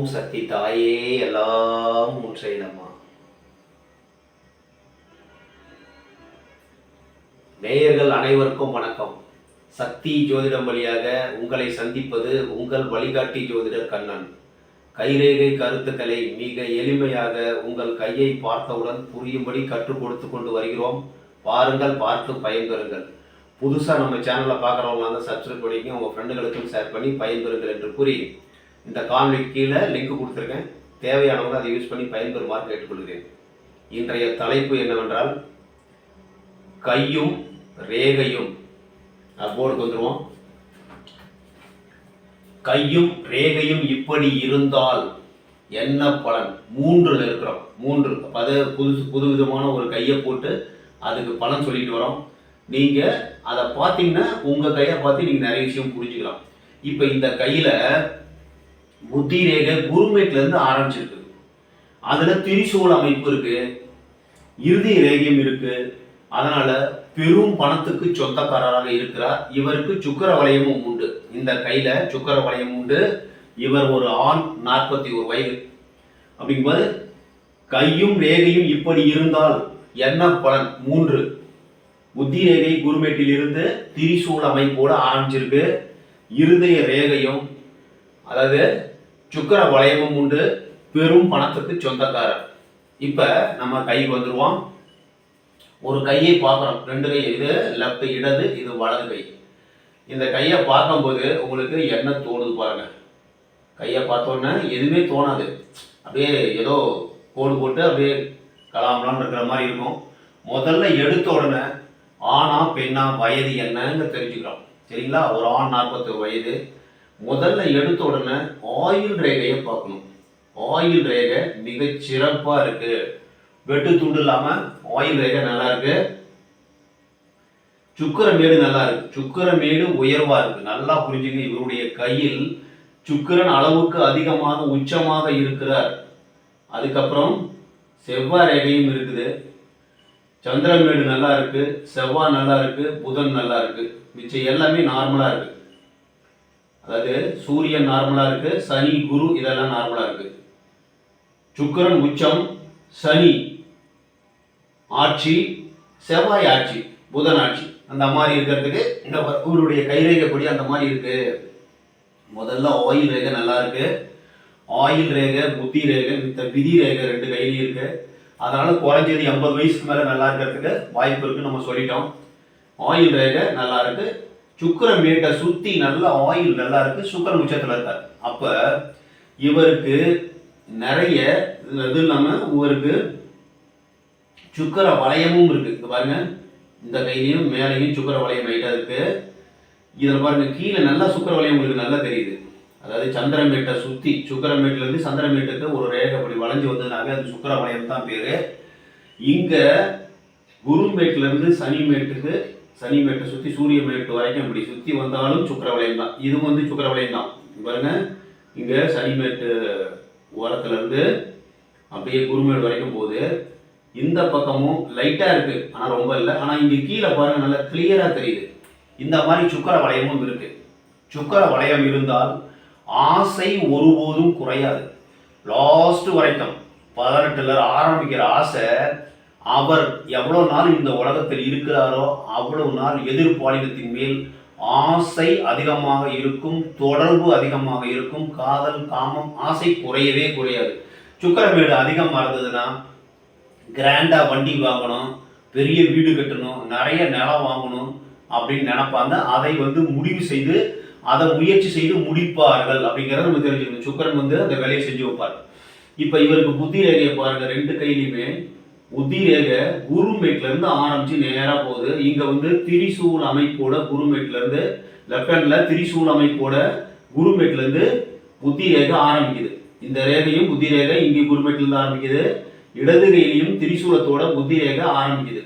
ஓம் சக்தி தாயே எல்லாம் முற்றையிலம்மா நேயர்கள் அனைவருக்கும் வணக்கம். சக்தி ஜோதிடம் வழியாக உங்களை சந்திப்பது உங்கள் வழிகாட்டி ஜோதிடர் கண்ணன். கைரேகை கருத்துக்களை மிக எளிமையாக உங்கள் கையை பார்த்தவுடன் புரியும்படி கற்றுக் கொடுத்து கொண்டு வருகிறோம். பாருங்கள் பார்த்து பயன்பெறுங்கள். புதுசாக நம்ம சேனலில் பார்க்குறவங்க வந்து சப்ஸ்கிரைப் பண்ணிக்க உங்கள் ஃப்ரெண்டுகளுக்கும் ஷேர் பண்ணி பயன்பெறுங்கள் என்று கூறி இந்த காணொலி கீழே லிங்க் கொடுத்துருக்கேன். தேவையானவங்க அதை யூஸ் பண்ணி பயன்பெறுமாறு கேட்டுக்கொள்கிறேன். இன்றைய தலைப்பு என்னவென்றால் கையும் ரேகையும். போர்டுக்கு வந்துடுவோம் கையும் ரேகையும் இப்படி இருந்தால் என்ன பலன்? மூன்றுல இருக்கிறோம். மூன்று. அது புதுசு புது விதமான ஒரு கையை போட்டு அதுக்கு பலன் சொல்லிட்டு வரோம். நீங்க அதை பார்த்தீங்கன்னா உங்க கையை பார்த்து நீங்க நிறைய விஷயம் புரிஞ்சுக்கலாம். இப்போ இந்த கையில புத்தி ரேகை குருமேட்லேருந்து ஆரம்பிச்சிருக்கு. அதில் திரிசூல் அமைப்பு இருக்குது இறுதி ரேகையும் இருக்குது அதனால் பெரும் பணத்துக்கு சொந்தக்காரராக இருக்கிறார். இவருக்கு சுக்கர வளையமும் உண்டு. இந்த கையில் சுக்கர வளையம் உண்டு. இவர் ஒரு ஆண் நாற்பத்தி ஒரு வயது. அப்படிங்கும்போது கையும் ரேகையும் இப்படி இருந்தால் என்ன பலன்? மூன்று. புத்தி ரேகை குருமேட்டில் இருந்து திரிசூல் அமைப்போடு ஆரம்பிச்சிருக்கு. இருதய ரேகையும் அதாவது சுக்கர வளையமும் உண்டு. பெரும் பணத்துக்கு சொந்தக்காரர். இப்போ நம்ம கைக்கு வந்துடுவோம் ஒரு கையை பார்க்குறோம் ரெண்டு கை இது லெஃப்ட் இடது இது வலது கை. இந்த கையை பார்க்கும்போது உங்களுக்கு என்ன தோணுது பாருங்க. கையை பார்த்தோன்னே எதுவுமே தோணாது. அப்படியே ஏதோ கோடு போட்டு அப்படியே கலாமலான்னு இருக்கிற மாதிரி இருக்கும். முதல்ல எடுத்த உடனே ஆணா பெண்ணா வயது என்னன்னு தெரிஞ்சுக்கிறோம். சரிங்களா? ஒரு ஆண் நாற்பத்தி வயது முதல்ல எடுத்த உடனே ஆயில் ரேகையை பார்க்கணும். ஆயில் ரேகை மிகச் சிறப்பாக இருக்கு. வெட்டு துண்டு இல்லாம ஆயில் ரேகை நல்லா இருக்கு. சுக்கரமேடு நல்லா இருக்கு. சுக்கரமேடு உயர்வா இருக்கு. நல்லா புரிஞ்சுங்க இவருடைய கையில் சுக்கிரன் அளவுக்கு அதிகமாக உச்சமாக இருக்கிறார். அதுக்கப்புறம் செவ்வாய் ரேகையும் இருக்குது. சந்திரமேடு நல்லா இருக்கு. செவ்வாய் நல்லா இருக்கு. புதன் நல்லா இருக்கு. மிச்சம் எல்லாமே நார்மலா இருக்கு. அதாவது சூரியன் நார்மலாக இருக்கு சனி குரு இதெல்லாம் நார்மலாக இருக்கு. சுக்கிரன் உச்சம் சனி ஆட்சி செவ்வாய் ஆட்சி புதன் ஆட்சி. அந்த மாதிரி இருக்கிறதுக்கு இந்த இவருடைய கைரேகைப்படி அந்த மாதிரி இருக்கு. முதல்ல ஆயில் ரேகை நல்லா இருக்கு. ஆயில் ரேகை புத்தி ரேகை மித்த விதி ரேகை ரெண்டு கையிலையும் இருக்கு. அதனால குறைஞ்சது எண்பது வயசுக்கு மேலே நல்லா இருக்கிறதுக்கு வாய்ப்பு இருக்குன்னு நம்ம சொல்லிட்டோம். ஆயில் ரேகை நல்லா இருக்கு. சுக்கர மேட்டை சுற்றி நல்ல ஆயில் நல்லா இருக்கு சுக்கரன் உச்சத்தில் இருக்கார். அப்போ இவருக்கு நிறைய இது இல்லாமல் இவருக்கு சுக்கர வளையமும் இருக்கு. இங்க பாருங்க இந்த கையிலையும் மேலையும் சுக்கர வளையம் ரைட்டாக இருக்கு. இதில் பாருங்க கீழே நல்லா சுக்கர வளையம் உங்களுக்கு நல்லா தெரியுது. அதாவது சந்திரமேட்டை சுற்றி சுக்கரமேட்டிலேருந்து சந்திரமேட்டுக்கு ஒரு ரேகை அப்படி வளைஞ்சு வந்ததுனாவே அது சுக்கர வளையம் தான் பேர். இங்கே குருமேட்டிலேருந்து சனிமேட்டுக்கு சனி மேட்டை சுற்றி சூரிய மேட்டு வரைக்கும் இப்படி சுற்றி வந்தாலும் சுக்கர வளையம் தான் இதுவும் வந்து சுக்கர வளையம் தான் இங்க பாருங்க இங்க சனிமேட்டு ஓரத்துல அப்படியே குருமேடு வரைக்கும் போகுது. இந்த பக்கமும் லைட்டாக இருக்குது ஆனால் ரொம்ப இல்லை. ஆனால் இங்கே கீழே பாருங்கள் நல்லா கிளியராக தெரியுது. இந்த மாதிரி சுக்கர வளையமும் இருக்குது சுக்கர வளையம் இருந்தால் ஆசை ஒருபோதும் குறையாது. லாஸ்ட் வரைக்கும் பதினெட்டுல ஆரம்பிக்கிற ஆசை அவர் எவ்வளோ நாள் இந்த உலகத்தில் இருக்கிறாரோ அவ்வளவு நாள் எதிர்பாலினத்தின் மேல் ஆசை அதிகமாக இருக்கும் தொடர்பு அதிகமாக இருக்கும் காதல் காமம் ஆசை குறையவே குறையாது. சுக்கரமேடு அதிகமாக இருந்ததுன்னா கிராண்டாக வண்டி வாங்கணும் பெரிய வீடு கட்டணும் நிறைய நிலம் வாங்கணும் அப்படின்னு நினைப்பாங்க. அதை வந்து முடிவு செய்து அதை முயற்சி செய்து முடிப்பார்கள் அப்படிங்கிறத நம்ம தெரிஞ்சுக்கணும். சுக்கரன் வந்து அந்த வேலையை செஞ்சு வைப்பார். இப்போ இவருக்கு புத்தி ரேகையை பாருங்கள் ரெண்டு கையிலையுமே புத்தி குருமேட்லேருந்து ஆரம்பித்து நேராக போகுது. இங்கே வந்து திரிசூல் அமைப்போட குருமேட்லேருந்து லெஃப்டனில் லெஃப்ட் திரிசூல் அமைப்போட குருமேட்லேருந்து புத்தி ரேகை ஆரம்பிக்குது. இந்த ரேகையும் புத்தி ரேகை இங்கே குருமேட்லேருந்து ஆரம்பிக்குது. இடது கையிலையும் திரிசூலத்தோட புத்தி ரேகை ஆரம்பிக்குது.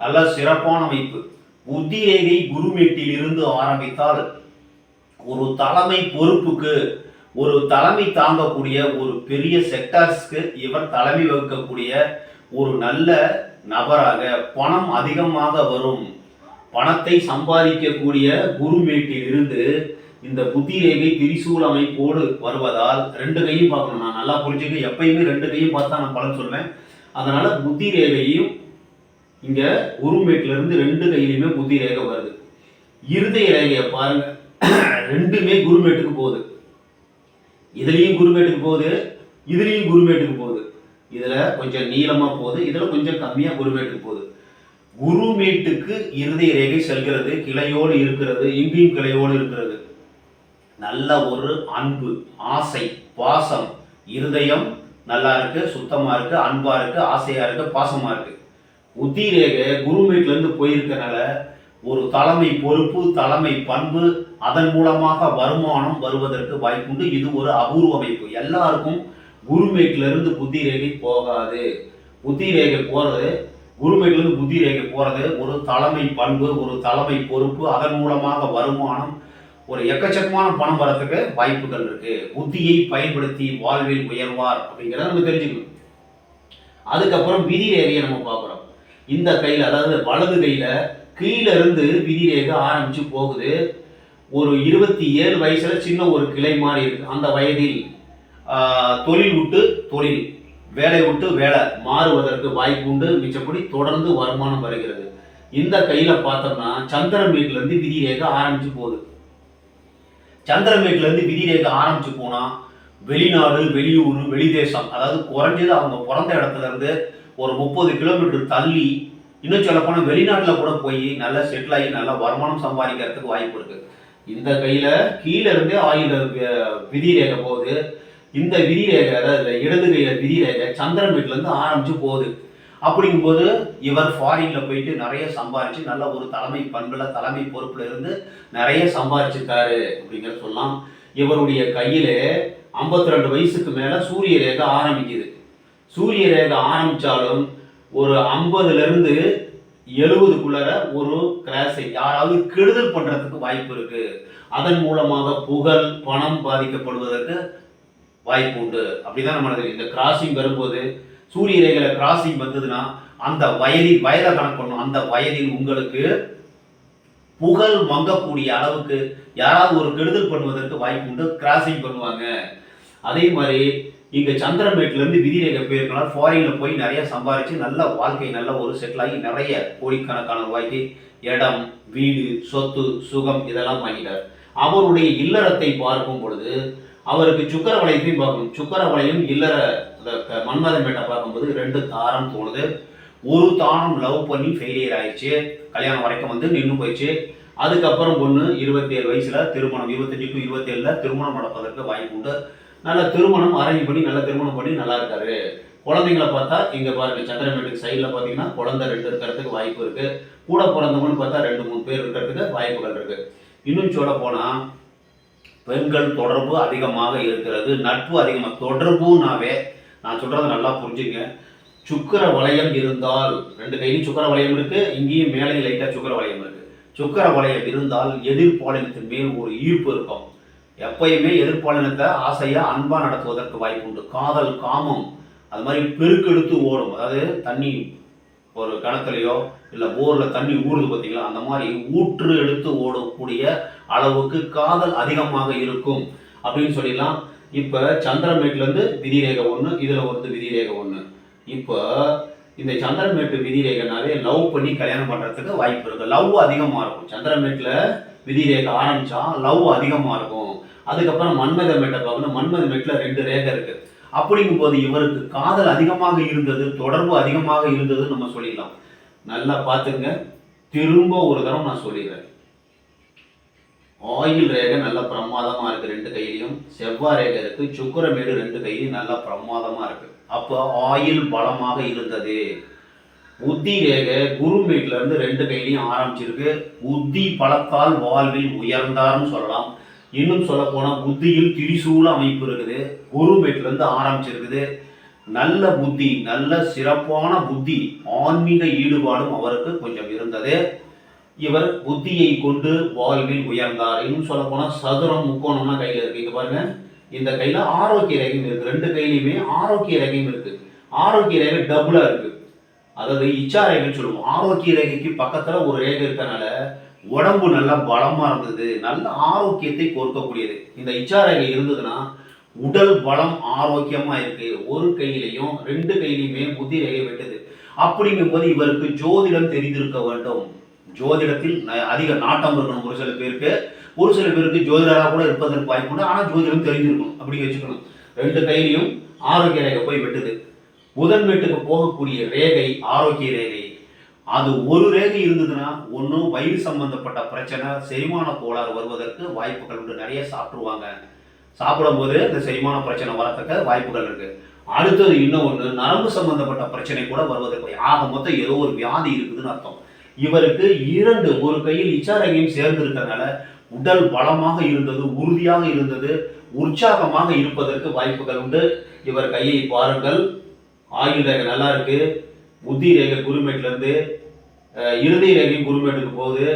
நல்ல சிறப்பான அமைப்பு. புத்தி ரேகை குருமேட்டில் இருந்து ஆரம்பித்தால் ஒரு தலைமை பொறுப்புக்கு ஒரு தலைமை தாங்கக்கூடிய ஒரு பெரிய செக்டார்ஸ்க்கு இவர் தலைமை வகுக்கக்கூடிய ஒரு நல்ல நபராக பணம் அதிகமாக வரும் பணத்தை சம்பாதிக்கக்கூடிய குருமேட்டில் இருந்து இந்த புத்தி ரேகை திரிசூல் அமைப்போடு வருவதால் ரெண்டு கையும் பார்க்கணும். நான் நல்லா புரிஞ்சுக்க எப்பயுமே ரெண்டு கையும் பார்த்தா நான் பலன் சொல்வேன். அதனால புத்தி ரேகையும் இங்க உருமேட்ல ரெண்டு கையிலுமே புத்தி ரேகை வருது. இருதய ரேகையை பாருங்க. ரெண்டுமே குருமேட்டுக்கு போகுது. இதுலயும் குருமேட்டுக்கு போகுது இதுலயும் குருமேட்டுக்கு போகுது. இதில் கொஞ்சம் நீளமாக போகுது. இதில் கொஞ்சம் கம்மியாக குருமேட்டுக்கு போகுது. குருமேட்டுக்கு இருதய ரேகை செல்கிறது. கிளையோடு இருக்கிறது. இங்கேயும் கிளையோடு இருக்கிறது. நல்ல ஒரு அன்பு ஆசை பாசம். இருதயம் நல்லா இருக்கு சுத்தமாக இருக்கு அன்பாக இருக்கு ஆசையாக இருக்கு பாசமாக இருக்கு. உத்தி ரேகை குரு இருந்து போயிருக்கனால ஒரு தலைமை பொறுப்பு தலைமை பண்பு அதன் மூலமாக வருமானம் வருவதற்கு வாய்ப்புண்டு. இது ஒரு அபூர்வ அமைப்பு. எல்லாருக்கும் குருமேட்லேருந்து புத்தி ரேகை போகாது. புத்தி ரேகை போகிறது குருமேட்லேருந்து புத்தி ரேகை போகிறது ஒரு தலைமை பண்பு ஒரு தலைமை பொறுப்பு அதன் மூலமாக வருமானம் ஒரு எக்கச்சக்கமான பணம் வரத்துக்கு வாய்ப்புகள் இருக்கு. புத்தியை பயன்படுத்தி வாழ்வில் உயர்வார் அப்படிங்கிறத நம்ம தெரிஞ்சுக்கணும். அதுக்கப்புறம் விதி ரேகையை நம்ம பார்க்குறோம். இந்த கையில் அதாவது வலது கையில் கீழே இருந்து விதி ரேகை ஆரம்பித்து போகுது. ஒரு இருபத்தி ஏழு வயசில் சின்ன ஒரு கிளை மாதிரி இருக்குது அந்த வயதில் தொழில் விட்டு தொழில். வேலை விட்டு வேலை. மாறுவதற்கு வாய்ப்பு உண்டு மிச்சப்படி தொடர்ந்து வருமானம் வருகிறது. இந்த கையில் பார்த்தோம்னா சந்திரன் வீட்டிலேருந்து விதி ரேகை ஆரம்பிச்சு போகுது. சந்திரன் வீட்டிலேருந்து விதி ரேகை ஆரம்பிச்சு போனால் வெளிநாடு வெளியூர் வெளிதேசம் அதாவது குறைஞ்சது அவங்க பிறந்த இடத்துல இருந்து ஒரு முப்பது கிலோமீட்டர் தள்ளி இன்னும் சொல்ல வெளிநாட்டில் கூட போய் நல்லா செட்டில் ஆகி நல்லா வருமானம் சம்பாதிக்கிறதுக்கு வாய்ப்பு இருக்குது இந்த கையில் கீழே இருந்தே ஆயுத விதி ரேகை போகுது. இந்த விதிரேகை அதாவது இடது கையில விதி ரேகை சந்திரமேட்ல இருந்து ஆரம்பிச்சு போகுது. அப்படிங்கும்போது இவர் ஃபாரின்ல போயிட்டு நிறைய சம்பாரிச்சு நல்ல ஒரு தலைமை பண்புல தலைமை பொறுப்புல இருந்து நிறைய சம்பாரிச்சிருக்காரு அப்படிங்கிற சொல்லலாம். இவருடைய கையில 52 ரெண்டு வயசுக்கு மேல சூரிய ரேகை ஆரம்பிக்குது. சூரிய ரேகை ஆரம்பிச்சாலும் ஒரு ஐம்பதுல இருந்து எழுபதுக்குள்ளார ஒரு கிராஸை யாராவது கெடுதல் பண்றதுக்கு வாய்ப்பு இருக்கு. அதன் மூலமாக புகழ் பணம் பாதிக்கப்படுவதற்கு வாய்ப்பு உண்டு. அப்படிதான் நம்ம இந்த கிராசிங் வரும்போது சூரிய ரேகையில கிராசிங் வந்ததுன்னா அந்த வயதில் வயதை கணக்கு பண்ணும் அந்த வயதில் உங்களுக்கு புகழ் மங்கக்கூடிய அளவுக்கு யாராவது ஒரு கெடுதல் பண்ணுவதற்கு வாய்ப்பு உண்டு. கிராசிங் பண்ணுவாங்க. அதே மாதிரி இங்கே சந்திரன் வீட்டிலேருந்து விதிரேகை போயிருக்கனால ஃபாரின்ல போய் நிறைய சம்பாரித்து நல்ல வாழ்க்கை நல்ல ஒரு செட்டில் ஆகி நிறைய கோடிக்கணக்கான ரூபாய்க்கு இடம் வீடு சொத்து சுகம் இதெல்லாம் வாங்கிட்டார். அவருடைய இல்லறத்தை பார்க்கும் பொழுது அவருக்கு சுக்கர வளையத்தையும் பார்க்கணும்? சுக்கர வளையம் இல்லற க- மன்மத மேட்டை பார்க்கும்போது ரெண்டு தாரம் தோணுது. ஒரு தானம் லவ் பண்ணி ஃபெயிலியர் ஆயிடுச்சு. கல்யாணம் வரைக்கும் வந்து நின்று போயிடுச்சு. அதுக்கப்புறம் பொண்ணு இருபத்தேழு வயசில் வயசுல திருமணம் இருபத்தஞ்சு டு திருமணம் நடப்பதற்கு வாய்ப்பு உண்டு. நல்ல திருமணம் அரேஞ்ச் பண்ணி நல்ல திருமணம் பண்ணி நல்லா இருக்காரு. குழந்தைங்களை பார்த்தா இங்க பாருங்க சந்திரமேட்டுக்கு சைடில் பார்த்தீங்கன்னா குழந்தை ரெண்டு இருக்கிறதுக்கு வாய்ப்பு இருக்கு. கூட பிறந்தவங்கன்னு பார்த்தா ரெண்டு மூணு பேர் இருக்கிறதுக்கு வாய்ப்புகள் இருக்கு. இன்னும் சொல்ல போனா பெண்கள் தொடர்பு அதிகமாக இருக்கிறது. நட்பு அதிகமாக தொடர்புனாவே நான் சொல்கிறத நல்லா புரிஞ்சுங்க. சுக்கர வளையம் இருந்தால் ரெண்டு கையிலும் சுக்கர வளையம் இருக்குது இங்கேயும் மேலே லைட்டாக சுக்கர வளையம் இருக்குது சுக்கர வளையம் இருந்தால் எதிர்பாலினத்தின் மேல் ஒரு ஈர்ப்பு இருக்கும். எப்பயுமே எதிர்பாலினத்தை ஆசையாக அன்பாக நடத்துவதற்கு வாய்ப்பு உண்டு. காதல் காமம் அது மாதிரி பெருக்கெடுத்து ஓடும். அதாவது தண்ணி ஒரு கிணத்துலையோ இல்லை போரில் தண்ணி ஊறுது பார்த்தீங்களா அந்த மாதிரி ஊற்று எடுத்து ஓடக்கூடிய அளவுக்கு காதல் அதிகமாக இருக்கும் அப்படின்னு சொல்லிடலாம். இப்போ சந்திரமேட்லேருந்து விதிரேகை ஒன்று இதில் வந்து விதிரேகை ஒன்று இப்போ இந்த சந்திரமேட்டு விதிரேகைனாலே லவ் பண்ணி கல்யாணம் பண்ணுறதுக்கு வாய்ப்பு இருக்குது லவ் அதிகமாக இருக்கும். சந்திரமேட்டில் விதிரேகை ஆரம்பித்தா லவ் அதிகமாக இருக்கும். அதுக்கப்புறம் மன்மத மேட்டை பார்க்கணும். மன்மத மேட்டில் ரெண்டு ரேகை இருக்குது அப்படிங்கும்போது இவருக்கு காதல் அதிகமாக இருந்தது தொடர்பு அதிகமாக இருந்தது நம்ம சொல்லிடலாம். நல்லா பார்த்துங்க. திரும்ப ஒரு தரம் நான் சொல்லிடுறேன். ஆயில் ரேகை நல்ல பிரமாதமாக இருக்குது ரெண்டு கையிலையும். செவ்வாய் ரேகை இருக்குது சுக்கரமேடு ரெண்டு கையிலையும் நல்ல பிரமாதமாக இருக்குது அப்போ ஆயில் பலமாக இருந்தது. புத்தி ரேகை குருமேட்ல இருந்து ரெண்டு கையிலையும் ஆரம்பிச்சிருக்கு. புத்தி பலத்தால் வாழ்வில் உயர்ந்தார்னு சொல்லலாம். இன்னும் சொல்லப்போனால் புத்தியில் திரிசூல அமைப்பு இருக்குது. குரு இருந்து ஆரம்பிச்சிருக்குது. நல்ல புத்தி நல்ல சிறப்பான புத்தி ஆன்மீக ஈடுபாடும் அவருக்கு கொஞ்சம் இருந்தது. இவர் புத்தியை கொண்டு வாழ்வில் உயர்ந்தார். இன்னும் சொல்ல போனால் சதுரம் முக்கோணம்னா கையில் இருக்கு. இங்க பாருங்க. இந்த கையில ஆரோக்கிய ரேகம் இருக்கு. ரெண்டு கையிலையுமே ஆரோக்கிய ரேகம் இருக்கு. ஆரோக்கிய ரேகை டபுளா இருக்கு. அதாவது இச்சா ரேகைன்னு சொல்லுவோம். ஆரோக்கிய ரேகைக்கு பக்கத்துல ஒரு ரேகை இருக்கனால உடம்பு நல்லா பலமா இருந்தது. நல்ல ஆரோக்கியத்தை கொடுக்கக்கூடியது இந்த இச்சாரகை இருந்ததுன்னா உடல் பலம் ஆரோக்கியமா இருக்கு. ஒரு கையிலையும் ரெண்டு கையிலையுமே புத்தி ரேகை வெட்டுது. அப்படிங்கும்போது இவருக்கு ஜோதிடம் தெரிந்திருக்க வேண்டும். ஜோதிடத்தில் அதிக நாட்டம் இருக்கணும் ஒரு சில பேருக்கு. ஒரு சில பேருக்கு ஜோதிடராக கூட இருப்பதற்கு வாய்ப்பு உண்டு. ஆனால் ஜோதிடம் தெரிஞ்சிருக்கணும் அப்படி வச்சுக்கணும். ரெண்டு கையிலையும் ஆரோக்கிய ரேகை போய் வெட்டுது. புதன் வீட்டுக்கு போகக்கூடிய ரேகை ஆரோக்கிய ரேகை. அது ஒரு ரேகை இருந்ததுன்னா ஒன்றும் வயிறு சம்பந்தப்பட்ட பிரச்சனை செரிமான கோளாறு வருவதற்கு வாய்ப்புகள் உண்டு. நிறைய சாப்பிடுவாங்க சாப்பிடும்போது இந்த செரிமான பிரச்சனை வரத்தக்க வாய்ப்புகள் இருக்கு. அடுத்தது இன்னும் ஒன்று நரம்பு சம்பந்தப்பட்ட பிரச்சனை கூட வருவதற்கு. ஆக மொத்தம் ஏதோ ஒரு வியாதி இருக்குதுன்னு அர்த்தம். இவருக்கு இரண்டு ஒரு கையில் இச்சாரகையும் சேர்ந்து இருக்கிறதுனால உடல் பலமாக இருந்தது உறுதியாக இருந்தது உற்சாகமாக இருப்பதற்கு வாய்ப்புகள் உண்டு. இவர் கையை பாருங்கள். ஆயுள் ரேகை நல்லா இருக்கு. புத்தி ரேகை குருமேட்லேருந்து இறுதி ரேகை குருமேட்டுக்கு போகுது.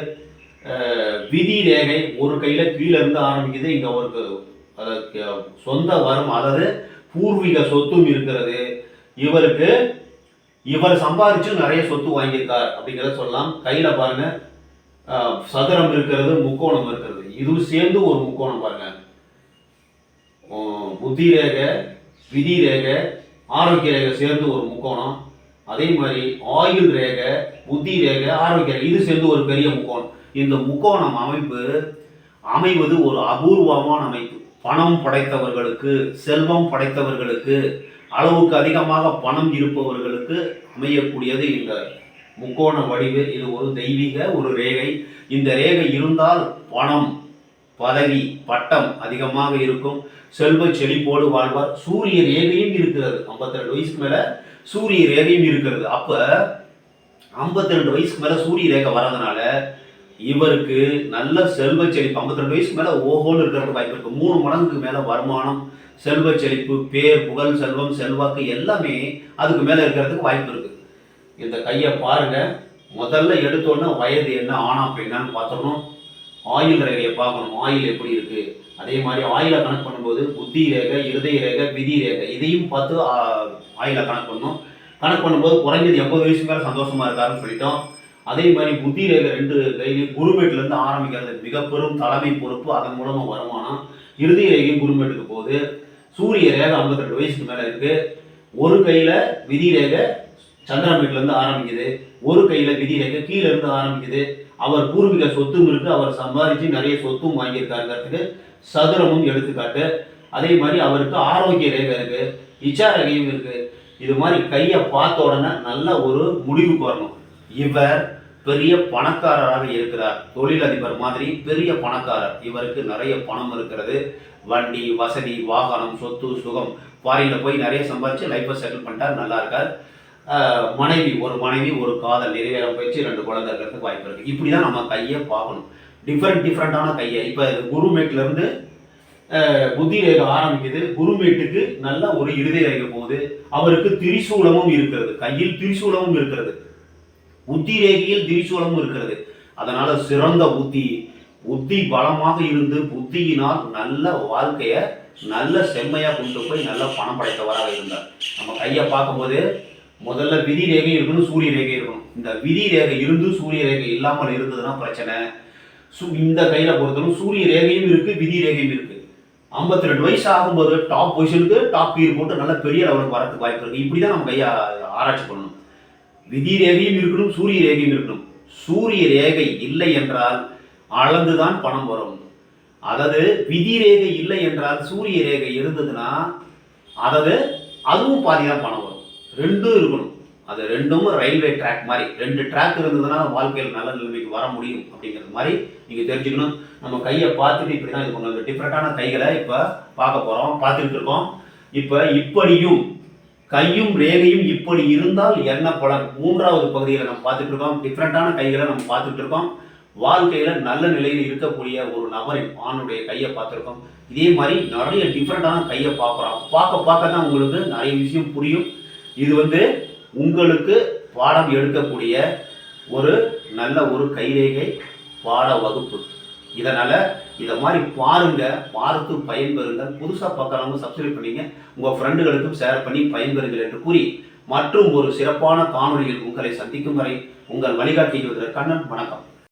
விதி ரேகை ஒரு கையில கீழே இருந்து ஆரம்பிக்குது இங்க அவருக்கு அதற்கு சொந்த வரும் அதாவது பூர்வீக சொத்தும் இருக்கிறது. இவருக்கு இவர் சம்பாதிச்சு நிறைய சொத்து வாங்கியிருக்கார் அப்படிங்கிறத சொல்லலாம். கையில பாருங்க. சதுரம் இருக்கிறது முக்கோணம் இருக்கிறது. இதுவும் சேர்ந்து ஒரு முக்கோணம் பாருங்க. புத்தி ரேகை விதி ரேகை ஆரோக்கிய ரேகை சேர்ந்து ஒரு முக்கோணம். அதே மாதிரி ஆயுள் ரேகை புத்தி ரேகை ஆரோக்கிய ரேகை இது சேர்ந்து ஒரு பெரிய முக்கோணம். இந்த முக்கோணம் அமைப்பு அமைவது ஒரு அபூர்வமான அமைப்பு. பணம் படைத்தவர்களுக்கு செல்வம் படைத்தவர்களுக்கு அளவுக்கு அதிகமாக பணம் இருப்பவர்கள் இருப்பவர்களுக்கு அமையக்கூடியது இந்த முக்கோண வடிவு இது ஒரு தெய்வீக ஒரு ரேகை. இந்த ரேகை இருந்தால் பணம் பதவி பட்டம் அதிகமாக இருக்கும். செல்வ செழிப்போடு வாழ்வார். சூரிய ரேகையும் இருக்கிறது. 52 ரெண்டு வயசுக்கு மேல சூரிய ரேகையும் இருக்கிறது. அப்ப 52 ரெண்டு வயசுக்கு மேல சூரிய ரேகை வர்றதுனால இவருக்கு நல்ல செல்வ செழிப்பு. 52 ரெண்டு வயசுக்கு மேல ஓஹோன்னு இருக்கிறதுக்கு வாய்ப்பு இருக்கு. மூணு மடங்குக்கு மேல வருமானம் செல்வ செழிப்பு பேர் புகழ் செல்வம் செல்வாக்கு எல்லாமே அதுக்கு மேலே இருக்கிறதுக்கு வாய்ப்பு இருக்குது இந்த கையை பாருங்க. முதல்ல எடுத்தோன்னே வயது என்ன ஆனா பெண்ணான்னு பார்த்துடணும். ஆயில் ரேகையை பார்க்கணும். ஆயில் எப்படி இருக்குது அதே மாதிரி ஆயிலை கணக்கு பண்ணும்போது புத்தி ரேகை இருதய ரேகை விதி ரேகை இதையும் பார்த்து ஆயிலை கணக்கு பண்ணணும். கணக்கு பண்ணும்போது குறைஞ்சது எண்பது வயசு மேலே சந்தோஷமாக இருக்காருன்னு சொல்லிட்டோம். அதே மாதிரி புத்தி ரேகை ரெண்டு கையிலையும் குருமேட்லேருந்து ஆரம்பிக்கிறது மிக பெரும் தலைமை பொறுப்பு அதன் மூலமாக வருமானம். இருதய ரேகையும் குருமேட்டுக்கு போகுது. சூரிய ரேகை ஐம்பத்தெட்டு வயசுக்கு மேலே இருக்குது ஒரு கையில் விதி ரேகை சந்திரமேட்லேருந்து ஆரம்பிக்குது. ஒரு கையில் விதி ரேகை கீழே இருந்து ஆரம்பிக்குது. அவர் பூர்வீக சொத்தும் இருக்குது அவர் சம்பாதிச்சு நிறைய சொத்தும் வாங்கியிருக்காருங்கிறதுக்கு சதுரமும் எடுத்துக்காட்டு. அதே மாதிரி அவருக்கு ஆரோக்கிய ரேகை இருக்குது இச்சா ரேகையும் இருக்குது இது மாதிரி கையை பார்த்த உடனே நல்ல ஒரு முடிவுக்கு வரணும். இவர் பெரிய பணக்காரராக இருக்கிறார். தொழிலதிபர் மாதிரி பெரிய பணக்காரர். இவருக்கு நிறைய பணம் இருக்கிறது. வண்டி வசதி வாகனம் சொத்து சுகம். ஃபாரின்ல போய் நிறைய சம்பாதிச்சு லைஃப்பை செட்டில் பண்ணிட்டார் நல்லா இருக்கார். மனைவி ஒரு மனைவி ஒரு காதல் நிறைவேற போயிடுச்சு ரெண்டு குழந்தை இருக்கிறதுக்கு வாய்ப்பு இருக்கு. இப்படி தான் நம்ம கையை பார்க்கணும். டிஃப்ரெண்ட் டிஃப்ரெண்டான கையை. இப்போ குருமேட்லேருந்து புத்தி ரேகை ஆரம்பிக்குது. குருமேட்டுக்கு நல்ல ஒரு இருதய ரேகை போகுது. அவருக்கு திரிசூலமும் இருக்கிறது. கையில் திரிசூலமும் இருக்கிறது. புத்தி ரேகையில் திரிசூலமும் இருக்கிறது. அதனால சிறந்த புத்தி புத்தி பலமாக இருந்து புத்தியினால் நல்ல வாழ்க்கைய நல்ல செம்மையா கொண்டு போய் நல்ல பணம் படைத்தவராக இருந்தார். நம்ம கையை பார்க்கும்போது முதல்ல விதி ரேகை இருக்கணும் சூரிய ரேகை இருக்கணும். இந்த விதி ரேகை இருந்து சூரிய ரேகை இல்லாமல் இருந்ததுன்னா பிரச்சனை. சு- இந்த கையில பொறுத்தவரைக்கும் சூரிய ரேகையும் இருக்கு விதி ரேகையும் இருக்கு. 52 ரெண்டு வயசு ஆகும்போது டாப் பொசிஷனுக்கு டாப் கீர் போட்டு நல்ல பெரிய லெவலுக்கு வரதுக்கு வாய்ப்பு இருக்கு. இப்படி தான் நம்ம கையை ஆராய்ச்சி பண்ணணும். விதி ரேகையும் இருக்கணும் சூரிய ரேகையும் இருக்கணும். சூரிய ரேகை இல்லை என்றால் அளந்துதான் பணம் வரும் அதாவது விதி ரேகை இல்லை என்றால் சூரிய ரேகை இருந்ததுன்னா அதாவது அதுவும் பாதி தான் பணம் வரும். ரெண்டும் இருக்கணும். அது ரெண்டும் ரயில்வே ட்ராக் மாதிரி. ரெண்டு ட்ராக் இருந்ததுன்னா வாழ்க்கையில் நல்ல நிலைமைக்கு வர முடியும் அப்படிங்கிறது மாதிரி நீங்கள் தெரிஞ்சுக்கணும். நம்ம கையை பார்த்துட்டு இப்படி தான் இது பண்ணுவோம் டிஃப்ரெண்டான கைகளை இப்போ பார்க்க போகிறோம் பார்த்துக்கிட்டு இருக்கோம். இப்போ இப்படியும் கையும் ரேகையும் இப்படி இருந்தால் என்ன பலன்? மூன்றாவது பகுதியில் நம்ம பார்த்துட்டு இருக்கோம். டிஃப்ரெண்டான கைகளை நம்ம பார்த்துட்டு இருக்கோம். வாழ்க்கையில் நல்ல நிலையில் இருக்கக்கூடிய ஒரு நபரின் ஆணுடைய கையை பார்த்துருக்கோம். இதே மாதிரி நிறைய டிஃப்ரெண்டான கையை பார்க்குறோம். பார்க்க பார்க்க தான் உங்களுக்கு நிறைய விஷயம் புரியும். இது வந்து உங்களுக்கு பாடம் எடுக்கக்கூடிய ஒரு நல்ல ஒரு கைரேகை பாட வகுப்பு. இதனால் இதை மாதிரி பாருங்க பார்த்து பயன்பெறுங்க. புதுசாக பார்க்குறவங்க சப்ஸ்கிரைப் பண்ணிங்க உங்கள் ஃப்ரெண்டுகளுக்கும் ஷேர் பண்ணி பயன்பெறுங்கள் என்று கூறி மற்றும் ஒரு சிறப்பான காணொலியில் உங்களை சந்திக்கும் வரை உங்கள் வழிகாட்டி கண்ணன் வணக்கம்.